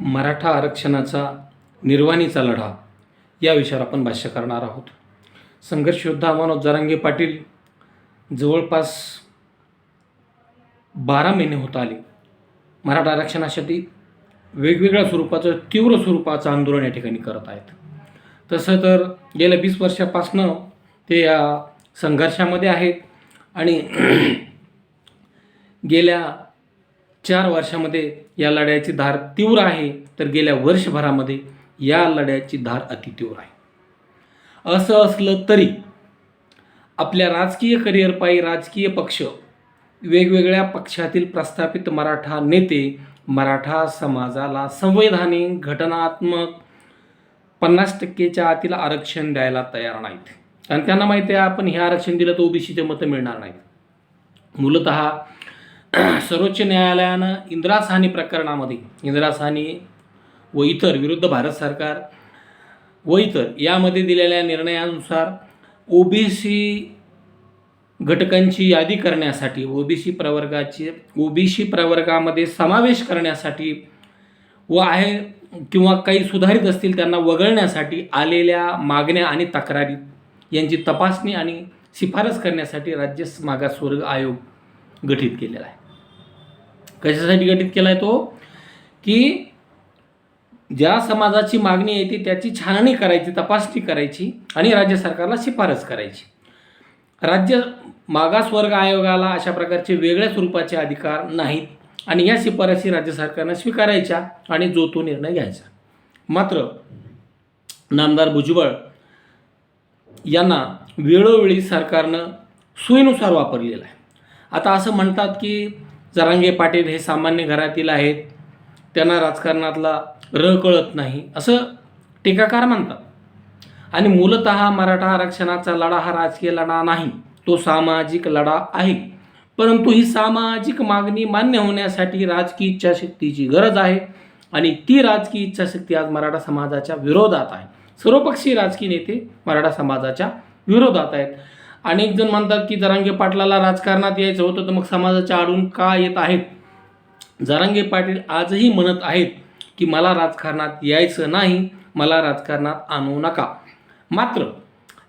मराठा आरक्षणाचा निर्वाणीचा लढा या विषयावर आपण भाष्य करणार आहोत. संघर्षयोद्धा मनोज जरांगे पाटील जवळपास बारा महिने होत आले. मराठा आरक्षणासाठी वेगवेगळ्या स्वरूपाचं तीव्र स्वरूपाचं आंदोलन या ठिकाणी करत आहेत. तसं तर गेल्या वीस वर्षापासनं ते या संघर्षामध्ये आहेत आणि गेल्या चार वर्षामध्ये या लढ्याची धार तीव्र आहे तर गेल्या वर्षभरामध्ये या लढ्याची धार अतितीव्र आहे. असं असलं तरी आपल्या राजकीय करिअरपायी राजकीय पक्ष वेगवेगळ्या पक्षातील प्रस्थापित मराठा नेते मराठा समाजाला संवैधानिक घटनात्मक पन्नास टक्केच्या आतील आरक्षण द्यायला तयार नाहीत. आणि त्यांना माहिती आहे आपण हे आरक्षण दिलं तर ओबीसीचे मतं मिळणार नाहीत. मूलत सर्वोच्च न्यायालयानं इंदिरा साहनी प्रकरणामध्ये इंदिरा साहनी व इतर विरुद्ध भारत सरकार व इतर यामध्ये दिलेल्या निर्णयानुसार ओबीसी घटकांची यादी करण्यासाठी ओबीसी प्रवर्गाची ओबीसी प्रवर्गामध्ये समावेश करण्यासाठी व आहे किंवा काही सुधारित असतील त्यांना वगळण्यासाठी आलेल्या मागण्या आणि तक्रारी यांची तपासणी आणि शिफारस करण्यासाठी राज्य मागासवर्ग आयोग गठीत केलेला आहे. कशासाठी गठीत केला आहे तो? की ज्या समाजाची मागणी येते त्याची छाननी करायची तपासणी करायची आणि राज्य सरकारला शिफारस करायची. राज्य मागासवर्ग आयोगाला अशा प्रकारचे वेगळ्या स्वरूपाचे अधिकार नाहीत आणि या शिफारसी राज्य सरकारनं स्वीकारायच्या आणि जो तो निर्णय घ्यायचा. मात्र नामदार भुजबळ यांना वेळोवेळी सरकारनं सोयीनुसार वापरलेलं आहे. आता असं म्हणतात की जरांगे पाटील हे सामान्य घरातील आहेत. त्यांना राजकारणातला र कळत नाही. असं टीकाकार म्हणतात. आणि मूलत मराठा आरक्षणाचा लढा हा राजकीय लढा नाही. तो सामाजिक लढा आहे. परंतु ही सामाजिक मागणी मान्य होण्यासाठी राजकीय इच्छाशक्तीची गरज आहे. आणि ती राजकीय इच्छाशक्ती आज मराठा समाजाच्या विरोधात आहे. सर्वपक्षीय राजकीय नेते मराठा समाजाच्या विरोधात आहेत. अनेक जण म्हणतात की जरांगे पाटलाला राजकारणात यायचं होतं तर मग समाजाच्या आडून का येत आहेत? जरांगे पाटील आजही म्हणत आहेत की मला राजकारणात यायचं नाही मला राजकारणात आणू नका. मात्र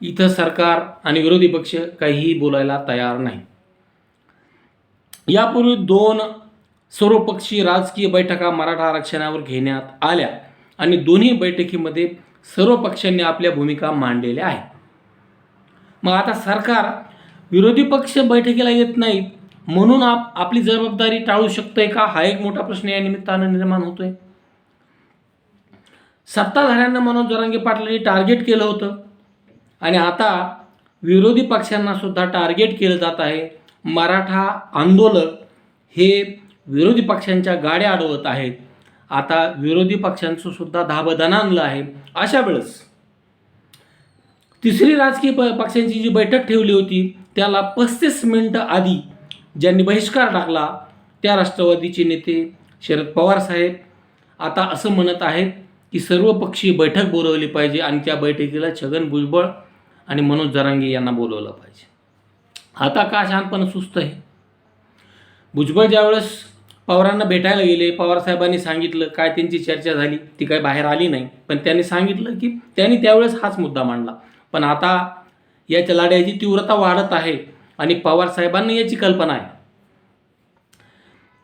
इथं सरकार आणि विरोधी पक्ष काहीही बोलायला तयार नाही. यापूर्वी दोन सर्वपक्षीय राजकीय बैठका मराठा आरक्षणावर घेण्यात आल्या आणि दोन्ही बैठकीमध्ये सर्व पक्षांनी आपल्या भूमिका मांडलेल्या आहेत. मग आता सरकार विरोधी पक्ष बैठकीला येत नाहीत म्हणून आप आपली जबाबदारी टाळू शकतोय का? हा एक मोठा प्रश्न या निमित्तानं निर्माण होतोय. सत्ताधाऱ्यांना मनोज जरांगे पाटलांनी टार्गेट केलं होतं. आणि आता विरोधी पक्षांना सुद्धा टार्गेट केलं जात आहे. मराठा आंदोलक हे विरोधी पक्षांच्या गाड्या अडवत आहेत. आता विरोधी पक्षांचं सुद्धा धाबदन आणलं आहे. अशा वेळेस तिसरी राजकीय प पक्षांची जी बैठक ठेवली होती त्याला पस्तीस मिनटं आधी ज्यांनी बहिष्कार टाकला त्या राष्ट्रवादीचे नेते शरद पवार साहेब. आता असं म्हणत आहेत की सर्व पक्षी बैठक बोलवली पाहिजे आणि त्या बैठकीला छगन भुजबळ आणि मनोज जरांगे यांना बोलवलं पाहिजे. आता का शहाणपणा सुस्त आहे? भुजबळ ज्यावेळेस पवारांना भेटायला गेले पवारसाहेबांनी सांगितलं काय त्यांची चर्चा झाली ती काय बाहेर आली नाही. पण त्यांनी सांगितलं की त्यांनी त्यावेळेस हाच मुद्दा मांडला. पण आता याच्या चलाड्याची तीव्रता वाढत आहे आणि पवारसाहेबांना याची कल्पना आहे.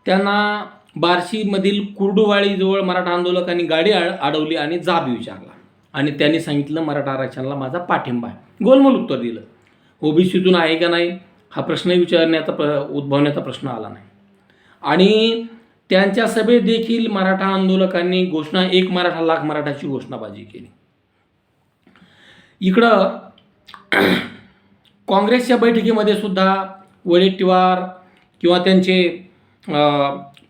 त्यांना बार्शीमधील कुर्डुवाळीजवळ मराठा आंदोलकांनी गाडी आड अडवली आणि जाब विचारला. आणि त्यांनी सांगितलं मराठा आरक्षणाला माझा पाठिंबा आहे. गोलमोल उत्तर दिलं. ओबीसीतून आहे का नाही? हा प्रश्न विचारण्याचा प्र उद्भवण्याचा प्रश्न आला नाही. आणि त्यांच्या सभेत देखील मराठा आंदोलकांनी घोषणा एक मराठा लाख मराठाची घोषणाबाजी केली. इकडं काँग्रेसच्या बैठकीमध्ये सुद्धा वडेट्टीवार किंवा त्यांचे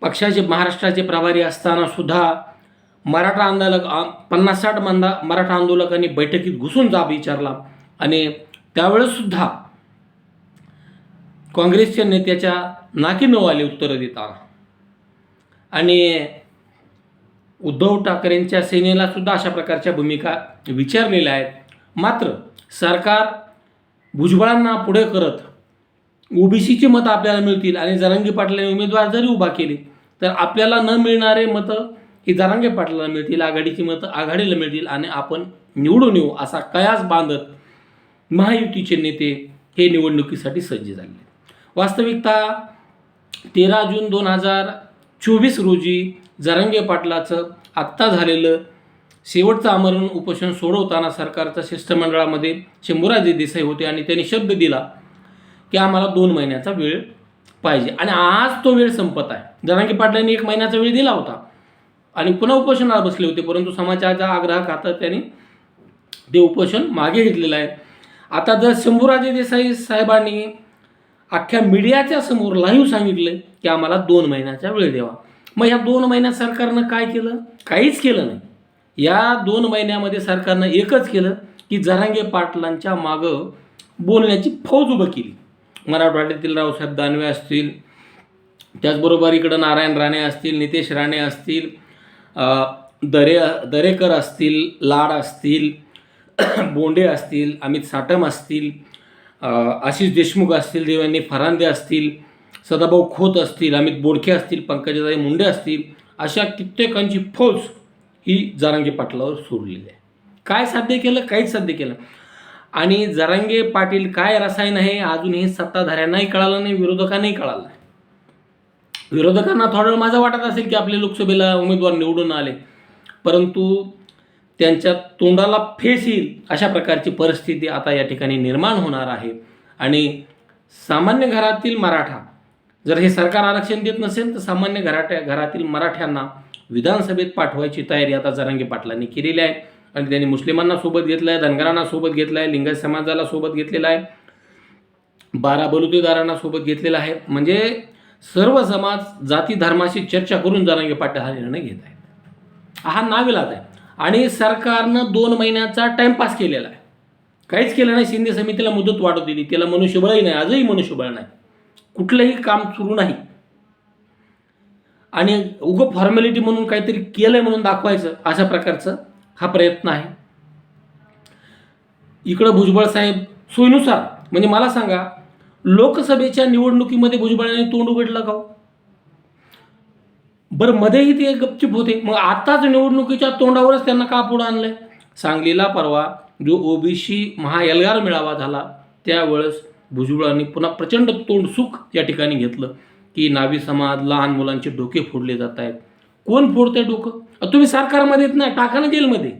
पक्षाचे महाराष्ट्राचे प्रभारी असताना सुद्धा मराठा आंदोलक पन्नास साठ मंदा मराठा आंदोलकांनी बैठकीत घुसून जाब विचारला आणि त्यावेळेस सुद्धा काँग्रेसच्या नेत्याच्या नाकी नऊ आले उत्तरं देताना. आणि उद्धव ठाकरेंच्या सेनेला सुद्धा अशा प्रकारच्या भूमिका विचारलेल्या आहेत. मात्र सरकार भुजबळांना पुढे करत ओबीसीची मतं आपल्याला मिळतील आणि जरांगी पाटलांनी उमेदवार जरी उभा केले तर आपल्याला न मिळणारे मतं ही जरांगे पाटलाला मिळतील आघाडीची मतं आघाडीला मिळतील आणि आपण निवडून येऊ असा कयास बांधत महायुतीचे नेते हे निवडणुकीसाठी सज्ज झाले. वास्तविकता तेरा जून दोन हजार चोवीस रोजी जरांगे पाटलाचं आत्ता झालेलं शेवटचं आमरण उपोषण सोडवताना सरकारच्या शिष्टमंडळामध्ये शंभूराजे देसाई होते आणि त्यांनी शब्द दिला की आम्हाला दोन महिन्याचा वेळ पाहिजे. आणि आज तो वेळ संपत आहे. जनांगी पाटलांनी एक महिन्याचा वेळ दिला होता. आणि पुन्हा उपोषणाला बसले होते परंतु समाजाच्या आग्रह खातर त्यांनी ते उपोषण मागे घेतलेलं आहे. आता जर शंभूराजे देसाई साहेबांनी अख्ख्या मीडियाच्या समोर लाईव्ह सांगितलं की आम्हाला दोन महिन्याचा वेळ द्यावा. मग ह्या दोन महिन्यात सरकारनं काय केलं? काहीच केलं नाही. या दोन महिन्यामध्ये सरकारनं एकच केलं की जरांगे पाटलांच्या मागं बोलण्याची फौज उभं केली. मराठवाड्यातील रावसाहेब दानवे असतील त्याचबरोबर इकडं नारायण राणे असतील नितेश राणे असतील दरे दरेकर असतील लाड असतील बोंडे असतील अमित साटम असतील आशिष देशमुख असतील देवांनी फरांदे असतील सदाभाऊ खोत असतील अमित बोडखे असतील पंकजाताई मुंडे असतील अशा कित्येकांची फौज ही जारांगे पाटलावर सोडलेली आहे. काय साध्य केलं? काहीच साध्य केलं आणि जरांगे पाटील काय रसायन आहे? अजूनही सत्ताधाऱ्यांनाही कळालं नाही विरोधकांनाही कळालं नाही. विरोधकांना थोडं माझं वाटत असेल की आपले लोकसभेला उमेदवार निवडून आले. परंतु त्यांच्या तोंडाला फेस येईल अशा प्रकारची परिस्थिती आता या ठिकाणी निर्माण होणार आहे. आणि सामान्य घरातील मराठा जर हे सरकार आरक्षण देत नसेल तर सामान्य घराट्या घरातील मराठ्यांना विधानसभेत पाठवायची तयारी आता जरांगे पाटलांनी केलेली आहे. आणि त्यांनी मुस्लिमांना सोबत घेतलं आहे धनगरांना सोबत घेतलं आहे लिंगायत समाजाला सोबत घेतलेला आहे. बारा बलुतेदारांना सोबत घेतलेला आहे. म्हणजे सर्व समाज जाती धर्माशी चर्चा करून जरांगे पाटील हा निर्णय घेत आहे हा नाविलाज आहे. आणि सरकारनं दोन महिन्याचा टाइमपास केलेला आहे. काहीच केलं नाही. शिंदे समितीला मुदत वाढवू दिली. त्याला मनुष्यबळही नाही. आजही मनुष्यबळ नाही. कुठलंही काम सुरू नाही. आणि उगं फॉर्मॅलिटी म्हणून काहीतरी केलंय म्हणून दाखवायचं अशा प्रकारचं हा प्रयत्न आहे. इकडं भुजबळ साहेब सोयीनुसार म्हणजे मला सांगा लोकसभेच्या निवडणुकीमध्ये भुजबळांनी तोंड उघडलं का हो? बरं मध्येही ते गपचिप होते. मग आताच निवडणुकीच्या तोंडावरच त्यांना का पुढं आणलंय? सांगलीला परवा जो ओबीसी महाएल्गार मेळावा झाला त्यावेळेस भुजबळांनी पुन्हा प्रचंड तोंडसुख या ठिकाणी घेतलं. की नावी समाज लहान मुलांचे डोके फोडले जात आहेत. कोण फोडतंय डोकं? तुम्ही सरकारमध्ये येत नाही टाका ना जेलमध्ये.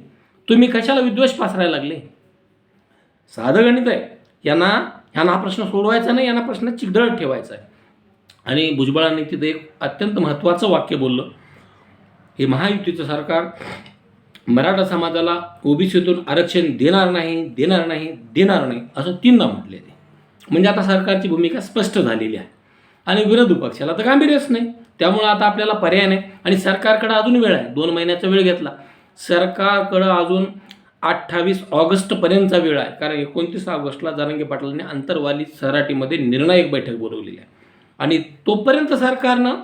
तुम्ही कशाला विद्वेष पासरायला लागले? साधं गणित आहे. यांना ह्यांना हा प्रश्न सोडवायचा नाही यांना प्रश्न चिघळत ठेवायचा आहे. आणि भुजबळांनी तिथं एक अत्यंत महत्त्वाचं वाक्य बोललं. हे महायुतीचं सरकार मराठा समाजाला ओबीसीतून आरक्षण देणार नाही देणार नाही देणार नाही असं तीनदा म्हटले ते. म्हणजे आता सरकारची भूमिका स्पष्ट झालेली आहे. आणि विरोधी पक्षाला तर गांभीर्यच नाही. त्यामुळं आता आपल्याला पर्याय नाही. आणि सरकारकडं अजून वेळ आहे. दोन महिन्याचा वेळ घेतला. सरकारकडं अजून अठ्ठावीस ऑगस्टपर्यंतचा वेळ आहे. कारण एकोणतीस ऑगस्टला जारंगे पाटलांनी आंतरवाली सराटीमध्ये निर्णायक बैठक बोलवलेली आहे. आणि तोपर्यंत सरकारनं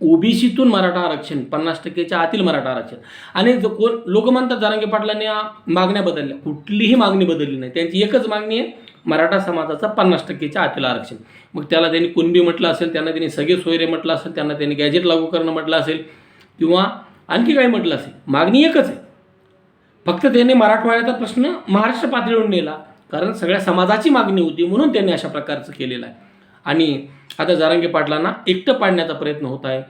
ओबीसीतून मराठा आरक्षण पन्नास टक्केच्या आतील मराठा आरक्षण. आणि जो कोण लोक म्हणतात जारंगे पाटलांनी मागण्या बदलल्या. कुठलीही मागणी बदलली नाही. त्यांची एकच मागणी आहे मराठा समाजाचा पन्नास टक्केच्या आतील आरक्षण. मग त्याला त्यांनी कुणबी म्हटलं असेल त्यांना त्यांनी सगळे सोयरे म्हटलं असेल त्यांना त्यांनी गॅजेट लागू करणं म्हटलं असेल किंवा आणखी काही म्हटलं असेल मागणी एकच आहे. फक्त त्यांनी मराठवाड्याचा प्रश्न महाराष्ट्र पातळीवर नेला कारण सगळ्या समाजाची मागणी होती म्हणून त्यांनी अशा प्रकारचं केलेलं आहे. आणि आता जारांगे पाटलांना एकटं पाडण्याचा प्रयत्न होत आहे.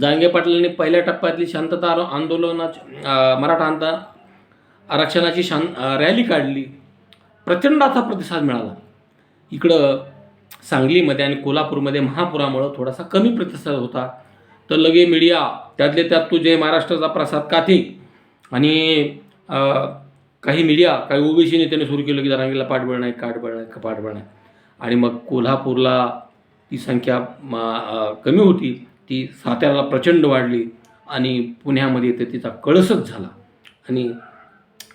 जारांगे पाटलांनी पहिल्या टप्प्यातली शांतता आरो- आंदोलनाची मराठा आरक्षणाची शां रॅली काढली. प्रचंड असा प्रतिसाद मिळाला. इकडं सांगलीमध्ये आणि कोल्हापूरमध्ये महापुरामुळं थोडासा कमी प्रतिसाद होता. तर लगे मीडिया त्यातले त्यात तुझे महाराष्ट्राचा प्रसाद काथे आणि काही मीडिया काही ओबीसी नेत्याने सुरू केलं की जरांगीला पाठबळ नाही काठबळ नाही पाठबळ नाही. आणि मग कोल्हापूरला ती संख्या मा कमी होती. ती साताऱ्याला प्रचंड वाढली आणि पुण्यामध्ये तर तिचा कळसच झाला. आणि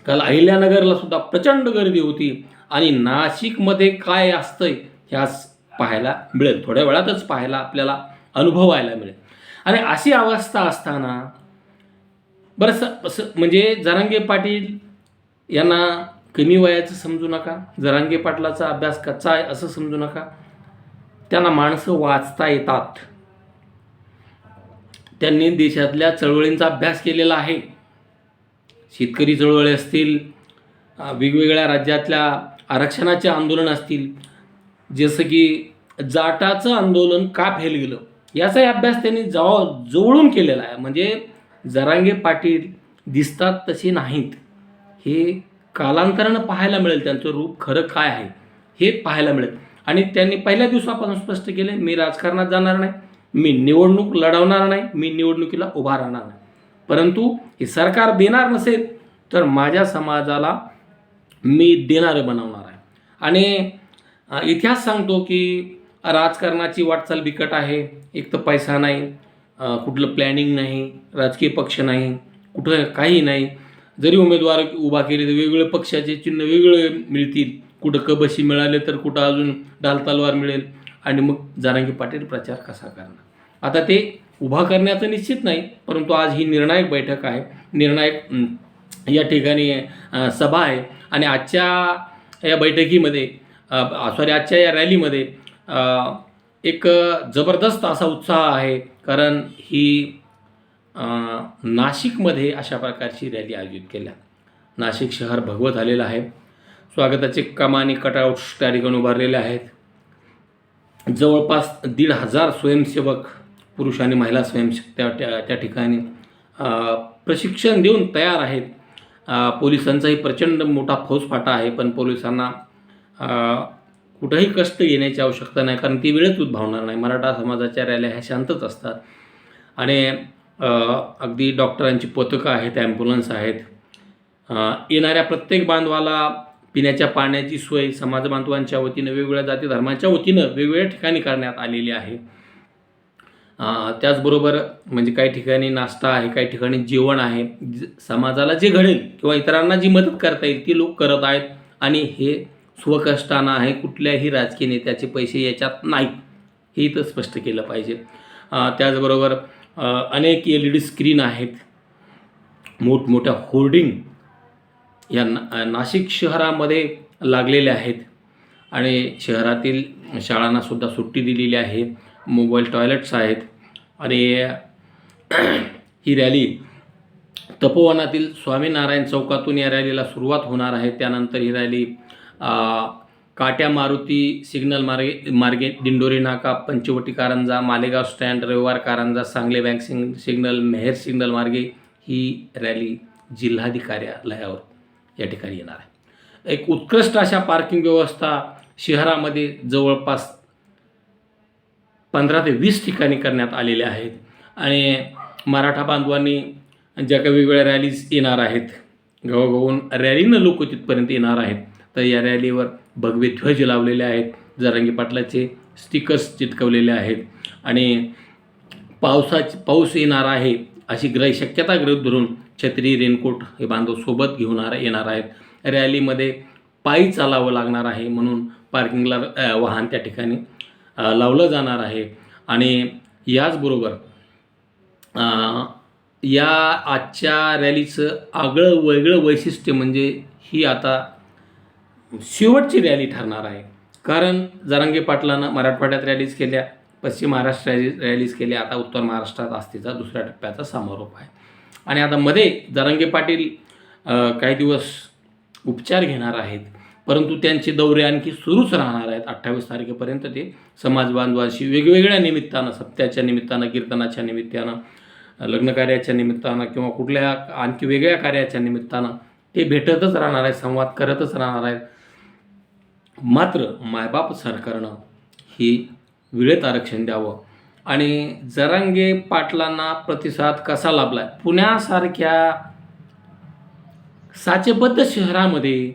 काल अहिल्यानगरला सुद्धा प्रचंड गर्दी होती. आणि नाशिकमध्ये काय असतंय ह्यास पाहायला मिळेल. थोड्या वेळातच पाहायला आपल्याला अनुभवायला मिळेल. आणि अशी अवस्था असताना बरं स म्हणजे जरांगे पाटील यांना कमी वयाचं समजू नका. जरांगे पाटलाचा अभ्यास कच्चा आहे असं समजू नका. त्यांना माणसं वाचता येतात. त्यांनी देशातल्या चळवळींचा अभ्यास केलेला आहे. शेतकरी चळवळी असतील वेगवेगळ्या राज्यातल्या आरक्षणाचे आंदोलन असतील जसं की जाटाचं आंदोलन का फेल गेलं याचाही अभ्यास त्यांनी जव जवळून केलेला आहे. म्हणजे जरांगे पाटील दिसतात तसे नाहीत. हे कालांतरानं पाहायला मिळेल त्यांचं रूप खरं काय आहे हे पाहायला मिळेल. आणि त्यांनी पहिल्या दिवसापासून स्पष्ट केले मी राजकारणात जाणार नाही मी निवडणूक लढवणार नाही मी निवडणुकीला उभा राहणार नाही. परंतु हे सरकार देणार नसेल तर माझ्या समाजाला मी देणारं बनवणार आहे. आणि इतिहास सांगतो की राजकारणाची वाटचाल बिकट आहे एक तर पैसा नाही कुठलं प्लॅनिंग नाही राजकीय पक्ष नाही कुठं काही नाही. जरी उमेदवार उभा केले तर वेगवेगळे पक्षाचे चिन्ह वेगळे मिळतील. कुठं कबशी मिळाले तर कुठं अजून डाल तलवार मिळेल? आणि मग जारांगी पाटील प्रचार कसा करणार? आता ते उभा करण्याचं निश्चित नाही परंतु आज ही निर्णायक बैठक आहे. निर्णायक या ठिकाणी सभा आहे. आणि आजच्या या बैठकीमध्ये सॉरी आजच्या या रॅलीमध्ये एक जबरदस्त असा उत्साह आहे कारण ही नाशिकमध्ये अशा प्रकारची रॅली आयोजित केल्या. नाशिक शहर भगवत आलेलं आहे. स्वागताचे कमानी कटआउट्स त्या ठिकाणी उभारलेले आहेत. जवळपास दीड हजार स्वयंसेवक पुरुष आणि महिला स्वयंसेवक त्या त्या त्या ठिकाणी प्रशिक्षण देऊन तयार आहेत. पोलिसांचाही प्रचंड मोठा फौजफाटा आहे पण पोलिसांना कुठंही कष्ट घेण्याची आवश्यकता नाही कारण ती वेळच उद्भवणार नाही. मराठा समाजाच्या रॅल्या ह्या शांतच असतात. आणि अगदी डॉक्टरांची पथकं आहेत ॲम्ब्युलन्स आहेत. येणाऱ्या प्रत्येक बांधवाला पिण्याच्या पाण्याची सोय समाज बांधवांच्या वतीनं वेगवेगळ्या जाती धर्माच्या वतीनं वेगवेगळ्या ठिकाणी करण्यात आलेली आहे. त्याचबरोबर म्हणजे काही ठिकाणी नाश्ता आहे काही ठिकाणी जेवण आहे. ज- समाजाला जे घडेल किंवा इतरांना जी मदत करता येईल ती लोक करत आहेत. आणि हे स्वकष्टानं आहे कुठल्याही राजकीय नेत्याचे पैसे याच्यात नाहीत. हे इथं स्पष्ट केलं पाहिजे. त्याचबरोबर अनेक एल ई डी स्क्रीन आहेत. मोठमोठ्या होर्डिंग या ना नाशिक शहरामध्ये लागलेल्या आहेत. आणि शहरातील शाळांनासुद्धा सुट्टी दिलेली आहे. मोबाईल टॉयलेट्स आहेत. आणि ही रॅली तपोवनातील स्वामीनारायण चौकातून या रॅलीला सुरुवात होणार आहे. त्यानंतर ही रॅली काट्या मारुती सिग्नल मार्गे मार्गे दिंडोरी नाका पंचवटी कारंजा मालेगाव स्टँड रविवार कारंजा सांगली बँक सिग सिग्नल मेहेर सिग्नल मार्गे ही रॅली जिल्हाधिकार्यालयावर या ठिकाणी येणार आहे. एक उत्कृष्ट अशा पार्किंग व्यवस्था शहरामध्ये जवळपास पंधरा ते वीस ठिकाणी करण्यात आलेल्या आहेत. आणि मराठा बांधवांनी ज्या काही वेगवेगळ्या रॅलीज येणार आहेत गावोगावून रॅलीनं लोक तिथपर्यंत येणार आहेत तर या रॅलीवर भगवे ध्वज लावलेले आहेत जरांगी पाटलाचे स्टिकर्स चिटकवलेले आहेत आणि पावसाची पाऊस येणार आहे अशी ग्रह शक्यता गृहित धरून छत्री रेनकोट हे बांधव सोबत घेऊन आ- येणार आहेत. रॅलीमध्ये पायी चालावं लागणार आहे म्हणून पार्किंगला वाहन त्या ठिकाणी लावलं जाणार आहे. आणि याचबरोबर या आजच्या रॅलीचं आगळं वेगळं वैशिष्ट्य म्हणजे ही आता शेवटची रॅली ठरणार आहे. कारण जरांगे पाटलानं मराठवाड्यात रॅलीज केल्या पश्चिम महाराष्ट्र रॅलीज केल्या आता उत्तर महाराष्ट्रात आस्थेचा दुसऱ्या टप्प्याचा समारोप आहे. आणि आता मध्ये जरांगे पाटील काही दिवस उपचार घेणार आहेत परंतु त्यांचे दौरे आणखी सुरूच राहणार आहेत. अठ्ठावीस तारखेपर्यंत ते समाज बांधवांशी वेगवेगळ्या निमित्तानं सप्त्याच्या निमित्तानं कीर्तनाच्या निमित्तानं लग्नकार्याच्या निमित्तानं किंवा कुठल्या आणखी वेगळ्या कार्याच्या निमित्तानं ते भेटतच राहणार आहेत संवाद करतच राहणार आहेत. मात्र मायबाप सरकारनं ही वेळेत आरक्षण द्यावं. आणि जरांगे पाटलांना प्रतिसाद कसा लाभलाय? पुण्यासारख्या साचेबद्ध शहरामध्ये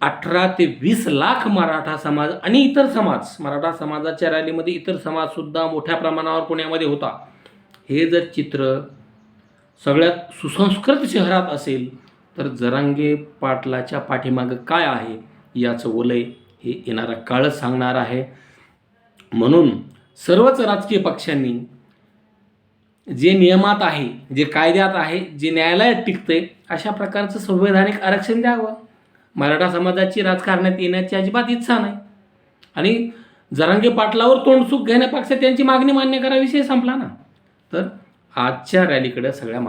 अठरा ते वीस लाख मराठा समाज आणि इतर समाज मराठा समाजाच्या रॅलीमध्ये इतर समाजसुद्धा मोठ्या प्रमाणावर पुण्यामध्ये होता. हे जर चित्र सगळ्यात सुसंस्कृत शहरात असेल तर जरांगे पाटलाच्या पाठीमागं काय आहे? याचं वलय हे येणारा काळच सांगणार आहे. म्हणून सर्वच राजकीय पक्षांनी जे नियमात आहे जे कायद्यात आहे जे न्यायालयात टिकते अशा प्रकारचं संवैधानिक आरक्षण द्यावं. मराठा समाजाची राजकारणात येण्याची अजिबात इच्छा नाही. आणि जरांगे पाटलावर तोंडसुख घेण्यापेक्षा त्यांची मागणी मान्य करा विषय संपला ना. तर आजच्या रॅलीकडे सगळ्या